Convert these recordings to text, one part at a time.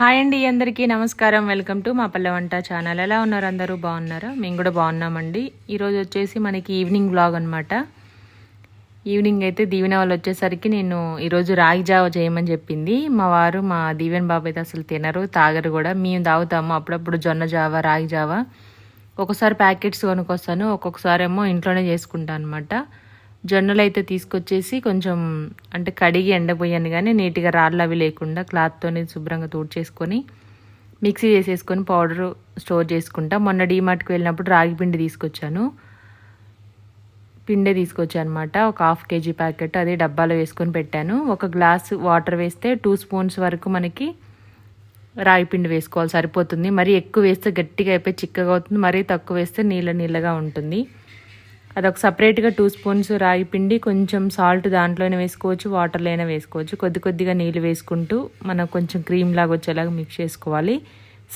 Hi అండి అందరికీ నమస్కారం. వెల్కమ్ టు మా పల్లె వంట ఛానల్. ఎలా ఉన్నారు అందరూ? బాగున్నారా? మేము కూడా బాగున్నామండి. ఈరోజు వచ్చేసి మనకి ఈవినింగ్ బ్లాగ్ అనమాట ఈవినింగ్ అయితే దీవెన వాళ్ళు వచ్చేసరికి నేను ఈరోజు రాగి జావ చేయమని చెప్పింది. మా వారు మా దీవెన్ బాబు అయితే అసలు తినరు తాగరు కూడా. మేము తాగుతాము అప్పుడప్పుడు జొన్న జావ రాగి జావ. ఒక్కొక్కసారి ప్యాకెట్స్ కొనుక్కొస్తాను ఒక్కొక్కసారి ఏమో ఇంట్లోనే చేసుకుంటాను అనమాట జొన్నలు అయితే తీసుకొచ్చేసి కొంచెం అంటే కడిగి ఎండపోయాను కానీ నీట్గా రాళ్ళు అవి లేకుండా క్లాత్తోని శుభ్రంగా చేసుకొని మిక్సీ చేసేసుకొని పౌడర్ స్టోర్ చేసుకుంటా. మొన్న డీమార్ట్కి వెళ్ళినప్పుడు రాగి పిండి తీసుకొచ్చాను. పిండే తీసుకొచ్చాను అనమాట ఒక హాఫ్ కేజీ ప్యాకెట్ అదే డబ్బాలో వేసుకొని పెట్టాను. ఒక గ్లాస్ వాటర్ వేస్తే టూ స్పూన్స్ వరకు మనకి రాగి పిండి వేసుకోవాలి. సరిపోతుంది. మరీ ఎక్కువ వేస్తే గట్టిగా అయిపోయి చిక్కగా అవుతుంది. మరీ తక్కువ వేస్తే నీళ్ళ నీళ్ళగా ఉంటుంది. అదొక సపరేట్గా టూ స్పూన్స్ రాగి పిండి కొంచెం సాల్ట్ దాంట్లోనే వేసుకోవచ్చు వాటర్లోనే వేసుకోవచ్చు. కొద్ది కొద్దిగా నీళ్ళు వేసుకుంటూ మనం కొంచెం క్రీమ్ లాగా వచ్చేలాగా మిక్స్ చేసుకోవాలి.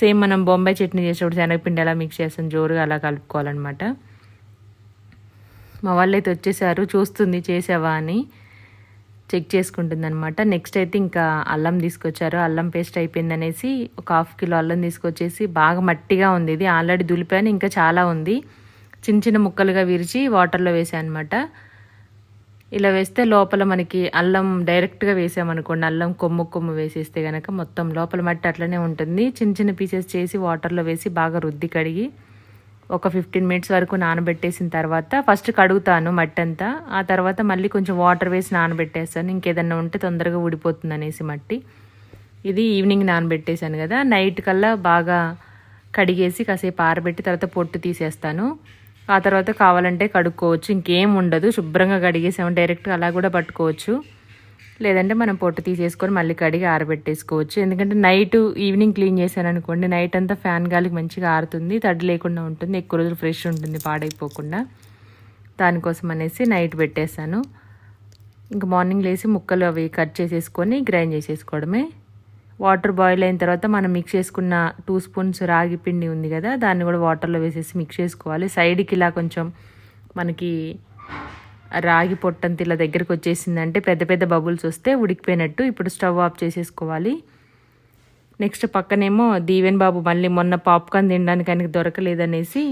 సేమ్ మనం బొంబాయి చట్నీ చేసేటప్పుడు శనగపిండి ఎలా మిక్స్ చేస్తాం జోరుగా అలా కలుపుకోవాలన్నమాట. మా వాళ్ళు అయితే వచ్చేసారు చూస్తుంది చేసావా అని చెక్ చేసుకుంటుంది అనమాట నెక్స్ట్ అయితే ఇంకా అల్లం తీసుకొచ్చారు. అల్లం పేస్ట్ అయిపోయింది అనేసి ఒక హాఫ్ కిలో అల్లం తీసుకొచ్చేసి బాగా మట్టిగా ఉంది. ఇది ఆల్రెడీ దులిపాను ఇంకా చాలా ఉంది. చిన్న చిన్న ముక్కలుగా విరిచి వాటర్లో వేసాను అనమాట ఇలా వేస్తే లోపల మనకి అల్లం డైరెక్ట్గా వేసామనుకోండి అల్లం కొమ్ము కొమ్ము వేసేస్తే కనుక మొత్తం లోపల మట్టి అట్లనే ఉంటుంది. చిన్న చిన్న పీసెస్ చేసి వాటర్లో వేసి బాగా రుద్ది కడిగి ఒక ఫిఫ్టీన్ మినిట్స్ వరకు నానబెట్టేసిన తర్వాత ఫస్ట్ కడుగుతాను మట్టి అంతా ఆ తర్వాత మళ్ళీ కొంచెం వాటర్ వేసి నానబెట్టేస్తాను. ఇంకేదన్నా ఉంటే తొందరగా ఊడిపోతుంది అనేసి మట్టి. ఇది ఈవినింగ్ నానబెట్టేశాను కదా. నైట్ కల్లా బాగా కడిగేసి కాసేపు ఆరబెట్టి తర్వాత పొట్టు తీసేస్తాను. ఆ తర్వాత కావాలంటే కడుక్కోవచ్చు. ఇంకేం ఉండదు. శుభ్రంగా కడిగేసాము. డైరెక్ట్గా అలా కూడా పట్టుకోవచ్చు. లేదంటే మనం పొట్టు తీసేసుకొని మళ్ళీ కడిగి ఆరబెట్టేసుకోవచ్చు. ఎందుకంటే నైట్ ఈవినింగ్ క్లీన్ చేశాను అనుకోండి నైట్ అంతా ఫ్యాన్ గాలికి మంచిగా ఆరుతుంది తడి లేకుండా ఉంటుంది ఎక్కువ రోజులు ఫ్రెష్ ఉంటుంది పాడైపోకుండా. దానికోసం అనేసి నైట్ పెట్టేశాను. ఇంకా మార్నింగ్ లేసి ముక్కలు అవి కట్ చేసేసుకొని గ్రైండ్ చేసేసుకోవడమే. వాటర్ బాయిల్ అయిన తర్వాత మనం మిక్స్ చేసుకున్న టూ స్పూన్స్ రాగి పిండి ఉంది కదా దాన్ని కూడా వాటర్లో వేసేసి మిక్స్ చేసుకోవాలి. సైడ్కి ఇలా కొంచెం మనకి రాగి పొట్టంత ఇలా దగ్గరకు వచ్చేసిందంటే పెద్ద పెద్ద బబుల్స్ వస్తే ఉడికిపోయినట్టు ఇప్పుడు స్టవ్ ఆఫ్ చేసేసుకోవాలి. నెక్స్ట్ పక్కనేమో దీవెన్ బాబు మళ్ళీ మొన్న పాప్కార్న్ తినడానికి ఆయనకి దొరకలేదనేసి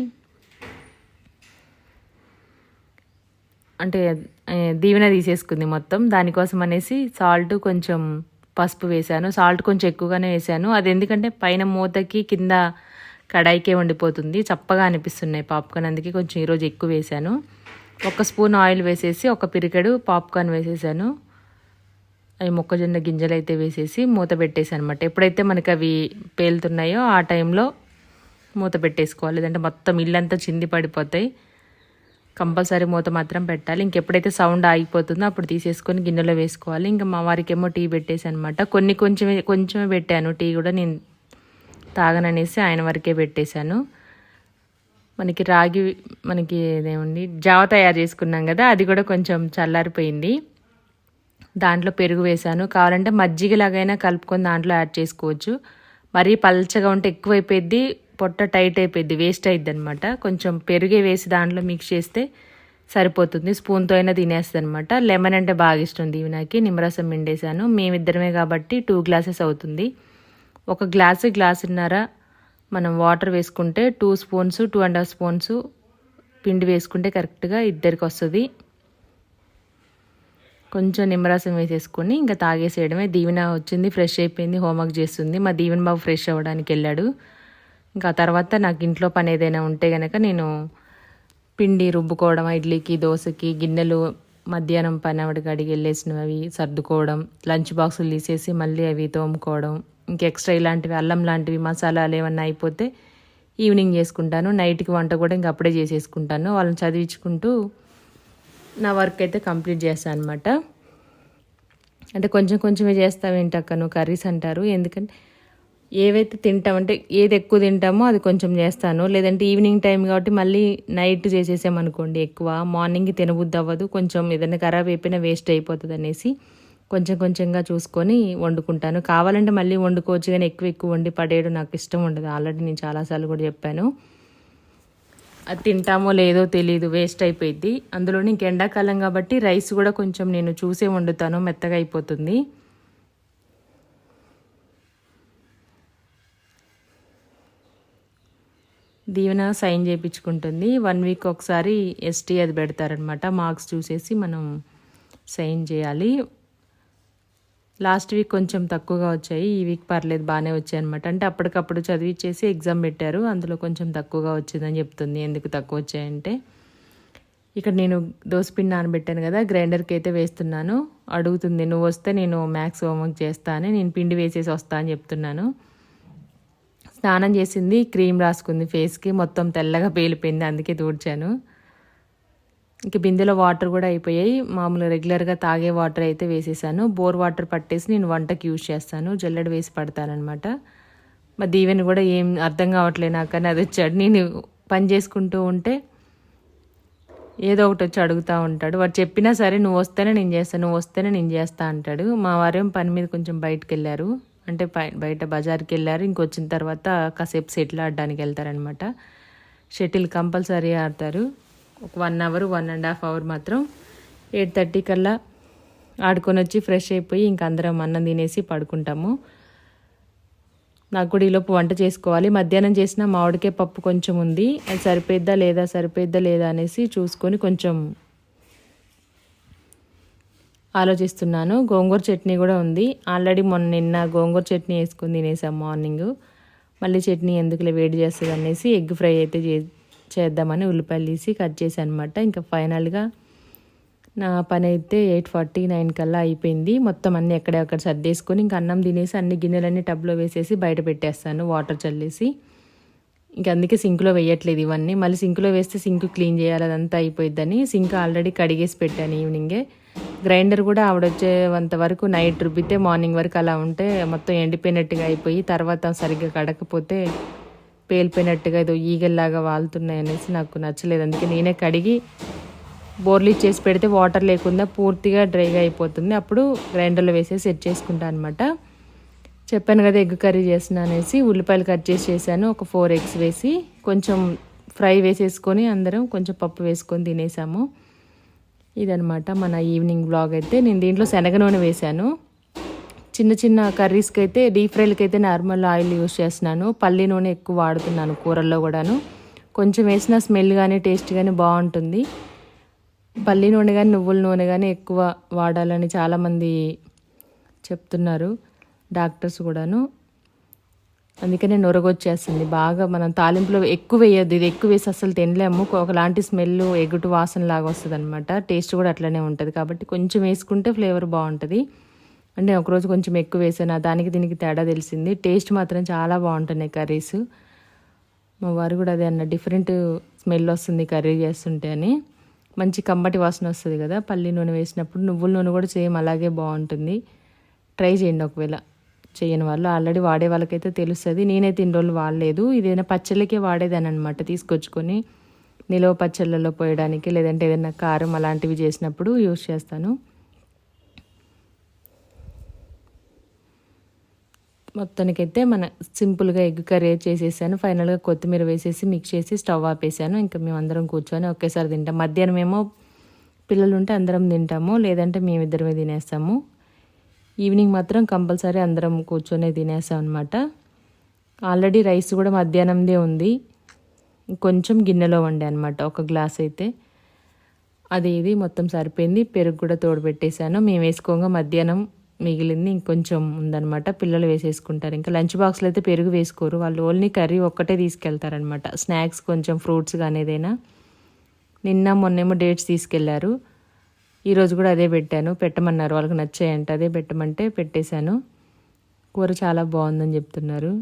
అంటే దీవెన తీసేసుకుంది మొత్తం. దానికోసం అనేసి సాల్ట్ కొంచెం పసుపు వేశాను సాల్ట్ కొంచెం ఎక్కువగానే వేశాను. అది ఎందుకంటే పైన మూతకి కింద కడాయికే వండిపోతుంది. చప్పగా అనిపిస్తున్నాయి పాప్కార్న్. అందుకే కొంచెం ఈరోజు ఎక్కువ వేశాను. ఒక స్పూన్ ఆయిల్ వేసేసి ఒక పిరికెడు పాప్కార్న్ వేసేసాను. అవి మొక్కజొన్న గింజలు అయితే వేసేసి మూత పెట్టేసాను అనమాట ఎప్పుడైతే మనకి అవి పేలుతున్నాయో ఆ టైంలో మూత పెట్టేసుకోవాలి. లేదంటే మొత్తం ఇల్లంతా చింది పడిపోతాయి కంపల్సరీ మూత మాత్రం పెట్టాలి. ఇంకెప్పుడైతే సౌండ్ ఆగిపోతుందో అప్పుడు తీసేసుకొని గిన్నెలో వేసుకోవాలి. ఇంకా మా వారికేమో టీ పెట్టేసి అనమాట కొన్ని కొంచెమే కొంచెమే పెట్టాను. టీ కూడా నేను తాగననేసి ఆయన వరకే పెట్టేశాను. మనకి రాగి మనకి ఏదేముంది? జావ తయారు చేసుకున్నాం కదా అది కూడా కొంచెం చల్లారిపోయింది. దాంట్లో పెరుగు వేశాను. కావాలంటే మజ్జిగలాగైనా కలుపుకొని దాంట్లో యాడ్ చేసుకోవచ్చు. మరీ పల్చగా ఉంటే ఎక్కువైపోయింది పొట్ట టైట్ అయిపోయింది వేస్ట్ అయిద్ది అనమాట కొంచెం పెరుగే వేసి దాంట్లో మిక్స్ చేస్తే సరిపోతుంది. స్పూన్తో అయినా తినేస్తుంది అనమాట లెమన్ అంటే బాగా ఇష్టం దీవినాకి. నిమ్మరసం మిండేశాను మేమిద్దరమే కాబట్టి టూ గ్లాసెస్ అవుతుంది. ఒక గ్లాసు గ్లాసున్నర మనం వాటర్ వేసుకుంటే two spoons two and half spoons పిండి వేసుకుంటే కరెక్ట్గా ఇద్దరికి వస్తుంది. కొంచెం నిమ్మరసం వేసేసుకొని ఇంకా తాగేసేయడమే. దీవెన వచ్చింది ఫ్రెష్ అయిపోయింది హోంవర్క్ చేస్తుంది. మా దీవెన బాబు ఫ్రెష్ అవ్వడానికి వెళ్ళాడు. ఇంకా తర్వాత నాకు ఇంట్లో పని ఏదైనా ఉంటే కనుక నేను పిండి రుబ్బుకోవడం ఇడ్లీకి దోశకి గిన్నెలు మధ్యాహ్నం పని ఆవిడకి అడిగి వెళ్ళేసినవి అవి సర్దుకోవడం లంచ్ బాక్సులు తీసేసి మళ్ళీ అవి తోముకోవడం ఇంకా ఎక్స్ట్రా ఇలాంటివి అల్లం లాంటివి మసాలాలు ఏమన్నా అయిపోతే ఈవినింగ్ చేసుకుంటాను నైట్కి వంట కూడా ఇంక అప్పుడే చేసేసుకుంటాను. వాళ్ళని చదివించుకుంటూ నా వర్క్ అయితే కంప్లీట్ చేస్తాను అనమాట అంటే కొంచెం కొంచెమే చేస్తావేంటక్క? నువ్వు కర్రీస్ అంటారు. ఎందుకంటే ఏవైతే తింటామంటే ఏది ఎక్కువ తింటామో అది కొంచెం చేస్తాను. లేదంటే ఈవినింగ్ టైం కాబట్టి మళ్ళీ నైట్ చేసేసామనుకోండి ఎక్కువ. మార్నింగ్ తినబుద్ది అవ్వదు. కొంచెం ఏదైనా ఖరాబ్ అయిపోయినా వేస్ట్ అయిపోతుంది అనేసి కొంచెం కొంచెంగా చూసుకొని వండుకుంటాను. కావాలంటే మళ్ళీ వండుకోవచ్చు కానీ ఎక్కువ ఎక్కువ వండి పడేయడం నాకు ఇష్టం ఉండదు. ఆల్రెడీ నేను చాలాసార్లు కూడా చెప్పాను. అది తింటామో లేదో తెలియదు వేస్ట్ అయిపోయింది అందులోని ఇంక ఎండాకాలం కాబట్టి రైస్ కూడా కొంచెం నేను చూసే వండుతాను. మెత్తగా అయిపోతుంది. దీవెన సైన్ చేయించుకుంటుంది. వన్ వీక్ ఒకసారి ఎస్టీ అది పెడతారనమాట మార్క్స్ చూసేసి మనం సైన్ చేయాలి. లాస్ట్ వీక్ కొంచెం తక్కువగా వచ్చాయి. ఈ వీక్ పర్లేదు బాగానే వచ్చాయి అనమాట అంటే అప్పటికప్పుడు చదివిచ్చేసి ఎగ్జామ్ పెట్టారు. అందులో కొంచెం తక్కువగా వచ్చిందని చెప్తుంది. ఎందుకు తక్కువ వచ్చాయంటే ఇక్కడ నేను దోసపిండి నానబెట్టాను కదా గ్రైండర్కి అయితే వేస్తున్నాను. అడుగుతుంది నువ్వు వస్తే నేను మ్యాథ్స్ హోంవర్క్ చేస్తా అని నేను పిండి వేసేసి వస్తా అని చెప్తున్నాను. స్నానం చేసింది క్రీమ్ రాసుకుంది ఫేస్కి మొత్తం తెల్లగా పేలిపోయింది అందుకే తూడ్చాను ఇంక బిందెలో వాటర్ కూడా అయిపోయాయి. మామూలు రెగ్యులర్గా తాగే వాటర్ అయితే వేసేసాను. బోర్ వాటర్ పట్టేసి నేను వంటకి యూజ్ చేస్తాను. జల్లెడ వేసి పడతానమాట మా దీవెన కూడా ఏం అర్థం కావట్లేదు నాకు అని అది వచ్చాడు. నేను పని చేసుకుంటూ ఉంటే ఏదో ఒకటి వచ్చి అడుగుతూ ఉంటాడు. వాడు చెప్పినా సరే నువ్వు వస్తేనే నేను చేస్తాను నువ్వు వస్తేనే నేను చేస్తా అంటాడు. మా వారేం పని మీద కొంచెం బయటకు వెళ్ళారు. అంటే బయట బజార్కి వెళ్ళారు ఇంకొచ్చిన తర్వాత కాసేపు సెటిల్ ఆడడానికి వెళ్తారనమాట షటిల్ కంపల్సరీ ఆడతారు. ఒక one hour one and half hour మాత్రం ఎయిట్ థర్టీ కల్లా ఆడుకొని వచ్చి ఫ్రెష్ అయిపోయి ఇంక అందరం అన్నం తినేసి పడుకుంటాము. నాకు కూడా ఈలోపు వంట చేసుకోవాలి. మధ్యాహ్నం చేసిన మామిడికాయ పప్పు కొంచెం ఉంది. అది సరిపోద్దా లేదా సరిపోద్దా లేదా అనేసి చూసుకొని కొంచెం ఆలోచిస్తున్నాను. గోంగూర చట్నీ కూడా ఉంది. ఆల్రెడీ మొన్న నిన్న గోంగూర చట్నీ వేసుకుని తినేసాం మార్నింగ్. మళ్ళీ చట్నీ ఎందుకులే వేడి చేస్తుంది అనేసి ఎగ్ ఫ్రై అయితే చే చేద్దామని ఉల్లిపాయలు తీసి కట్ చేశాను అనమాట ఇంకా ఫైనల్గా నా పని అయితే ఎయిట్ ఫార్టీ నైన్ కల్లా అయిపోయింది. మొత్తం అన్నీ ఎక్కడెక్కడ సర్దేసుకొని ఇంకా అన్నం తినేసి అన్ని గిన్నెలన్నీ టబ్లో వేసేసి బయట పెట్టేస్తాను వాటర్ చల్లేసి. ఇంకా అందుకే సింక్లో వేయట్లేదు ఇవన్నీ. మళ్ళీ సింక్లో వేస్తే సింక్ క్లీన్ చేయాలి అదంతా అయిపోయిద్దని. సింక్ ఆల్రెడీ కడిగేసి పెట్టాను ఈవినింగే. గ్రైండర్ కూడా ఆవిడ వచ్చేంత వరకు నైట్ రుబ్బితే మార్నింగ్ వరకు అలా ఉంటే మొత్తం ఎండిపోయినట్టుగా అయిపోయి తర్వాత సరిగ్గా కడకపోతే పేలిపోయినట్టుగా ఏదో ఈగల్లాగా వాళ్తున్నాయి అనేసి నాకు నచ్చలేదు. అందుకే నేనే కడిగి బోర్లీ చేసి పెడితే వాటర్ లేకుండా పూర్తిగా డ్రైగా అయిపోతుంది. అప్పుడు గ్రైండర్లో వేసి సెట్ చేసుకుంటాను అనమాట చెప్పాను కదా ఎగ్ కర్రీ చేసిన అనేసి ఉల్లిపాయలు కట్ చేసి చేశాను. ఒక ఫోర్ ఎగ్స్ వేసి కొంచెం ఫ్రై వేసేసుకొని అందరం కొంచెం పప్పు వేసుకొని తినేసాము. ఇదనమాట మన ఈవినింగ్ బ్లాగ్ అయితే. నేను దీంట్లో శనగ నూనె వేశాను. చిన్న చిన్న కర్రీస్కి అయితే డీప్ ఫ్రైలకి అయితే నార్మల్ ఆయిల్ యూస్ చేస్తున్నాను. పల్లి నూనె ఎక్కువ వాడుతున్నాను కూరల్లో కూడాను. కొంచెం వేసిన స్మెల్ కానీ టేస్ట్ కానీ బాగుంటుంది. పల్లి నూనె కానీ నువ్వుల నూనె కానీ ఎక్కువ వాడాలని చాలామంది చెప్తున్నారు డాక్టర్స్ కూడాను. అందుకనే నొరగొచ్చేస్తుంది. బాగా మనం తాలింపులో ఎక్కువ వేయద్దు. ఇది ఎక్కువ వేసి అసలు తినలేము. ఒకలాంటి స్మెల్ ఎగుటు వాసన లాగా వస్తుంది అనమాట టేస్ట్ కూడా అట్లనే ఉంటుంది కాబట్టి కొంచెం వేసుకుంటే ఫ్లేవర్ బాగుంటుంది. అంటే ఒకరోజు కొంచెం ఎక్కువ వేసాను. దానికి దీనికి తేడా తెలిసింది. టేస్ట్ మాత్రం చాలా బాగుంటున్నాయి కర్రీస్. మా వారు కూడా అదే అన్న డిఫరెంట్ స్మెల్ వస్తుంది కర్రీ చేస్తుంటే అని. మంచి కమ్మటి వాసన వస్తుంది కదా. పల్లి నూనె వేసినప్పుడు నువ్వుల నూనె కూడా సేమ్ అలాగే బాగుంటుంది. ట్రై చేయండి ఒకవేళ. చేయని వాళ్ళు. ఆల్రెడీ వాడే వాళ్ళకైతే తెలుస్తుంది. నేనైతే ఇన్ని రోజులు వాడలేదు. ఇదైనా పచ్చళ్ళకే వాడేదాని అనమాట తీసుకొచ్చుకొని. నిలవ పచ్చళ్ళలో పోయడానికి లేదంటే ఏదైనా కారం అలాంటివి చేసినప్పుడు యూజ్ చేస్తాను. మొత్తానికైతే మన సింపుల్గా ఎగ్ కర్రీ చేసేసాను. ఫైనల్గా కొత్తిమీర వేసేసి మిక్స్ చేసి స్టవ్ ఆపేసాను. ఇంకా మేము అందరం కూర్చొని ఒకేసారి తింటాం. మధ్యాహ్నం ఏమో పిల్లలు ఉంటే అందరం తింటాము. లేదంటే మేమిద్దరమే తినేస్తాము. ఈవినింగ్ మాత్రం కంపల్సరీ అందరం కూర్చొని తినేసాం అనమాట ఆల్రెడీ రైస్ కూడా మధ్యాహ్నందే ఉంది. కొంచెం గిన్నెలో వండే అనమాట ఒక గ్లాస్ అయితే. అది ఇది మొత్తం సరిపోయింది. పెరుగు కూడా తోడుపెట్టేశాను. మేము వేసుకోగా మధ్యాహ్నం మిగిలింది ఇంకొంచెం ఉందనమాట పిల్లలు వేసేసుకుంటారు. ఇంకా లంచ్ బాక్స్లో అయితే పెరుగు వేసుకోరు. వాళ్ళు ఓన్లీ కర్రీ ఒక్కటే తీసుకెళ్తారనమాట స్నాక్స్ కొంచెం ఫ్రూట్స్ కానీ ఏదైనా. నిన్న మొన్నేమో డేట్స్ తీసుకెళ్ళారు. ఈరోజు కూడా అదే పెట్టాను. పెట్టమన్నారు. వాళ్ళకి నచ్చాయంట. అదే పెట్టమంటే పెట్టేశాను. కూర చాలా బాగుందని చెప్తున్నారు.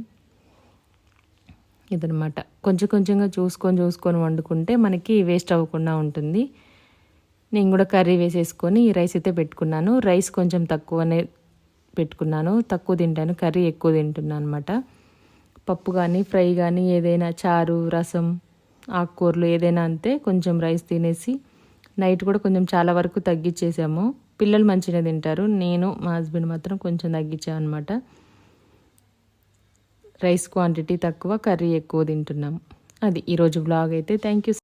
ఇదనమాట కొంచెం కొంచెంగా చూసుకొని చూసుకొని వండుకుంటే మనకి వేస్ట్ అవ్వకుండా ఉంటుంది. నేను కూడా కర్రీ వేసేసుకొని ఈ రైస్ అయితే పెట్టుకున్నాను. రైస్ కొంచెం తక్కువనే పెట్టుకున్నాను. తక్కువ తింటాను. కర్రీ ఎక్కువ తింటున్నాను అనమాట పప్పు కానీ ఫ్రై కానీ ఏదైనా చారు రసం ఆకుకూరలు ఏదైనా అంతే కొంచెం రైస్ తినేసి నైట్ కూడా కొంచెం చాలా వరకు తగ్గించేసాము పిల్లలు మంచిగా తింటారు. నేను మా హస్బెండ్ మాత్రం కొంచెం తగ్గించామన్నమాట అనమాట రైస్ క్వాంటిటీ తక్కువ కర్రీ ఎక్కువ తింటున్నాం. అది ఈరోజు బ్లాగ్ అయితే. Thank you